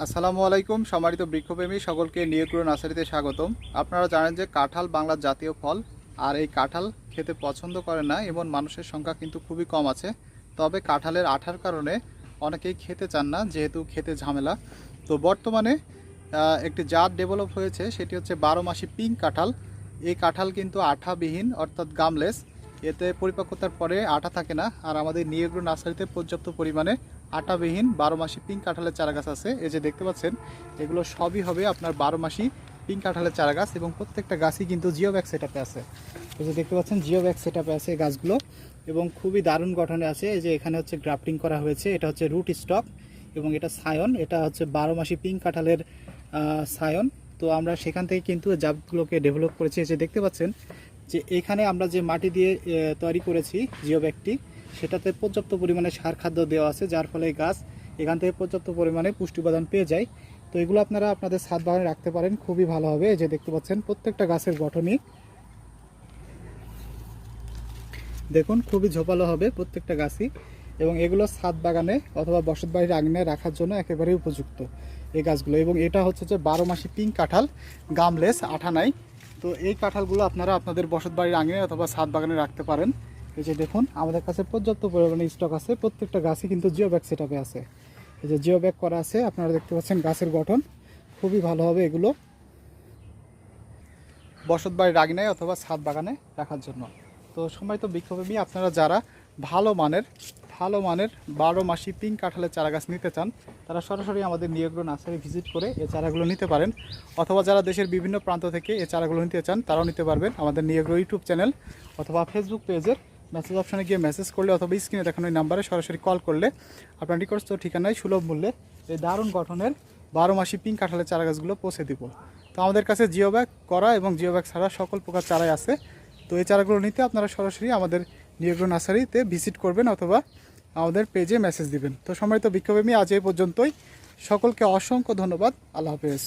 আসসালামু আলাইকুম, সম্মানিত বৃক্ষপ্রেমী, সকলকে নিয়োগ্র নার্সারিতে স্বাগতম। আপনারা জানেন যে কাঁঠাল বাংলার জাতীয় ফল, আর এই কাঁঠাল খেতে পছন্দ করে না, এমন মানুষের সংখ্যা কিন্তু খুবই কম আছে। তবে কাঁঠালের আঠার কারণে অনেকেই খেতে চান না, যেহেতু খেতে ঝামেলা। তো বর্তমানে একটি জাত ডেভেলপ হয়েছে, সেটি হচ্ছে বারো মাসি পিঙ্ক কাঁঠাল। এই কাঁঠাল কিন্তু আঠাবিহীন, অর্থাৎ গামলেস এতে পরিপক্কতার পরে আটা থাকে না, আর আমাদের নিয়োগ্র নার্সারিতে পর্যাপ্ত পরিমাণে আটাবিহীন বারো মাসি পিঙ্ক কাঁঠালের চারা গাছ আছে। এই যে দেখতে পাচ্ছেন, এগুলো সবই হবে আপনার বারো মাসি পিঙ্ক কাঁঠালের চারা গাছ এবং প্রত্যেকটা গাছই কিন্তু জিও ব্যাগ সেটাপে আছে। এই যে দেখতে পাচ্ছেন জিও ব্যাগ সেটাপে আছে গাছগুলো এবং খুবই দারুণ গঠনে আছে। এই যে এখানে হচ্ছে গ্রাফটিং করা হয়েছে, এটা হচ্ছে রুট স্টক এবং এটা সায়ন, এটা হচ্ছে বারো মাসি পিঙ্ক কাঁঠালের সায়ন। তো আমরা সেখান থেকে কিন্তু জাতগুলোকে ডেভেলপ করেছি। এই যে দেখতে পাচ্ছেন যে এখানে আমরা যে মাটি দিয়ে তৈরি করেছি জিও ব্যাগটি সেটাতে পর্যাপ্ত পরিমাণে সার খাদ্য দেওয়া আছে, যার ফলে গাছ এখান থেকে পর্যাপ্ত পরিমাণে পুষ্টি উপাদান পেয়ে যায়। তো এগুলো আপনারা আপনাদের ছাদ বাগানে রাখতে পারেন, খুবই ভালো হবে। যে দেখতে পাচ্ছেন, প্রত্যেকটা গাছের গঠনই দেখুন, খুবই ঝোপালো হবে প্রত্যেকটা গাছই। এবং এগুলো ছাদ বাগানে অথবা বসত বাড়ির আঙিনায় রাখার জন্য একেবারেই উপযুক্ত এই গাছগুলো। এবং এটা হচ্ছে যে বারো মাসি পিঙ্ক কাঁঠাল, গামলেস আঠা নাই তো এই কাঁঠালগুলো আপনারা আপনাদের বসত বাড়ির আঙিনায় অথবা ছাদ বাগানে রাখতে পারেন। এই যে দেখুন, আমাদের কাছে পর্যাপ্ত পরিমাণে স্টক আছে। প্রত্যেকটা গাছই কিন্তু জিও ব্যাগ সেট আছে। এই যে জিও ব্যাগ করা আছে, আপনারা দেখতে পাচ্ছেন গাছের গঠন। খুবই ভালো হবে এগুলো। বসত বাড়ির আঙিনায় অথবা ছাদ বাগানে রাখার জন্য। তো সময় তো বিক্ষোভী আপনারা যারা ভালো মানের ভালো মানের বারো মাসি পিঙ্ক কাঁঠালের চারা গাছ নিতে চান, তারা সরাসরি আমাদের নিয়োগ্র নার্সারি ভিজিট করে এই চারাগুলো নিতে পারেন। অথবা যারা দেশের বিভিন্ন প্রান্ত থেকে এই চারাগুলো নিতে চান, তারাও নিতে পারবেন আমাদের নিয়োগ্র ইউটিউব চ্যানেল অথবা ফেসবুক পেজের মেসেজ অপশানে গিয়ে মেসেজ করলে অথবা স্ক্রিনে দেখানো এই নাম্বারে সরাসরি কল করলে আপনার নিকটস্থ ঠিকানায় সুলভ মূল্যে এই দারুণ গঠনের বারো মাসি পিঙ্ক কাঁঠালের চারা গাছগুলো পৌঁছে দিব। তো আমাদের কাছে জিও ব্যাগ করা এবং জিও ব্যাগ ছাড়া সকল প্রকার চারাই আছে। তো এই চারাগুলো নিতে আপনারা সরাসরি আমাদের নিয়োগ্র নার্সারিতে ভিজিট করবেন অথবা আমাদের পেজে মেসেজ দিবেন। তো সম্মানিত বিক্ষোভেমী আজ এই পর্যন্তই। সকলকে অসংখ্য ধন্যবাদ। আল্লাহ হাফেজ।